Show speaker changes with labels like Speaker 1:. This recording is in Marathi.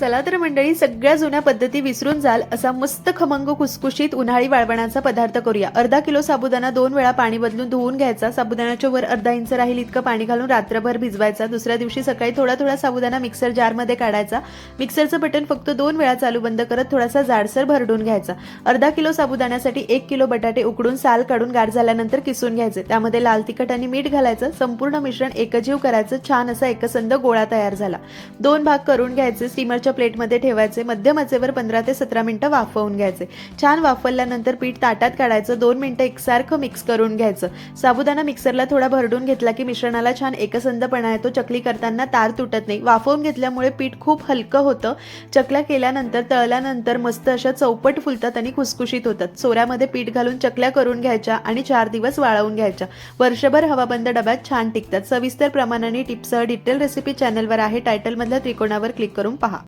Speaker 1: चला तर मंडळी सगळ्या जुन्या पद्धती विसरून जाल असा मस्त खमंग कुसकुशीत उन्हाळी वाळवणाचा पदार्थ करूया. अर्धा किलो साबुदाणा दोन वेळा पाणी बदलून धुवून घ्यायचा. साबुदाण्याच्या वर अर्धा इंच राहील इतकं पाणी घालून रात्रभर भिजवायचा. दुसऱ्या दिवशी सकाळी थोडा थोडा साबुदाणा मिक्सर जारमध्ये काढायचा. मिक्सरचं बटन फक्त दोन वेळा चालू बंद करत थोडासा जाडसर भरडून घ्यायचा. अर्धा किलो साबुदाण्यासाठी एक किलो बटाटे उकडून साल काढून गार झाल्यानंतर किसून घ्यायचे. त्यामध्ये लाल तिखट आणि मीठ घालायचं. संपूर्ण मिश्रण एकजीव करायचं. छान असा एकसंध गोळा तयार झाला. दोन भाग करून घ्यायचे. स्टीमरच्या प्लेटमध्ये ठेवायचे मध्यम आचेवर पंधरा ते सतरा मिनटं वाफवून घ्यायचे. छान वाफवल्यानंतर पीठ ताटात काढायचं दोन मिनटं एकसारखं मिक्स करून घ्यायचं. साबुदाणा मिक्सरला थोडा भरडून घेतला की मिश्रणाला छान एकसंधपणा येतो चकली करताना तार तुटत नाही. वाफवून घेतल्यामुळे पीठ खूप हलकं होतं. चकल्या केल्यानंतर तळल्यानंतर मस्त अशा चौपट फुलतात आणि खुसखुशीत होतात. सोऱ्यामध्ये पीठ घालून चकल्या करून घ्यायच्या आणि चार दिवस वाळवून घ्यायच्या. वर्षभर हवाबंद डब्यात छान टिकतात. सविस्तर प्रमाणाने टिप्सह डिटेल रेसिपी चॅनलवर आहे. टायटलमधल्या त्रिकोणावर क्लिक करून पहा.